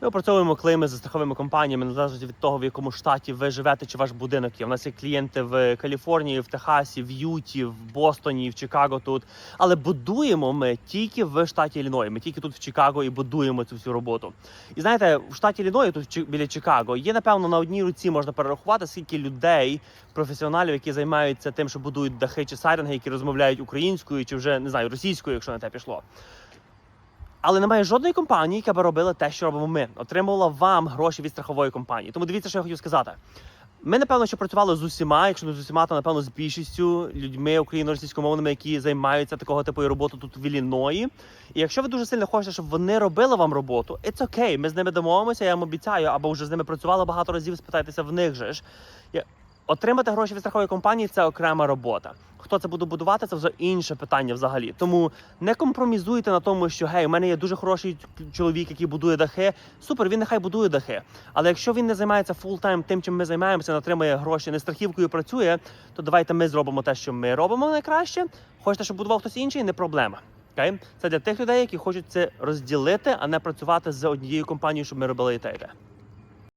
Ми опрацьовуємо клейми за страховими компаніями незалежно від того, в якому штаті ви живете чи ваш будинок є. У нас є клієнти в Каліфорнії, в Техасі, в Юті, в Бостоні, в Чикаго тут. Але будуємо ми тільки в штаті Ілліной. Ми тільки тут в Чикаго і будуємо цю всю роботу. І знаєте, в штаті Ілліной, тут біля Чикаго, є напевно на одній руці можна перерахувати, скільки людей, професіоналів, які займаються тим, що будують дахи чи сайринги, які розмовляють українською чи вже не знаю російською, якщо на те пішло. Але немає жодної компанії, яка би робила те, що робимо ми, отримувала вам гроші від страхової компанії. Тому дивіться, що я хотів сказати. Ми, напевно, що працювали з усіма, якщо не з усіма, то напевно з більшістю людьми україно-російськомовними, які займаються такого типу роботи тут в Ілліної. І якщо ви дуже сильно хочете, щоб вони робили вам роботу, it's окей, ми з ними домовимося, я вам обіцяю, або вже з ними працювали багато разів, спитайтеся в них же ж. Отримати гроші від страхової компанії це окрема робота. Хто це буде будувати, це вже інше питання взагалі. Тому не компромізуйте на тому, що гей, у мене є дуже хороший чоловік, який будує дахи. Супер, він нехай будує дахи. Але якщо він не займається фултайм тим, чим ми займаємося, не отримує гроші, не страхівкою працює, то давайте ми зробимо те, що ми робимо найкраще. Хочете, щоб будував хтось інший, не проблема. Окей? Це для тих людей, які хочуть це розділити, а не працювати з однією компанією, щоб ми робили і те, і те.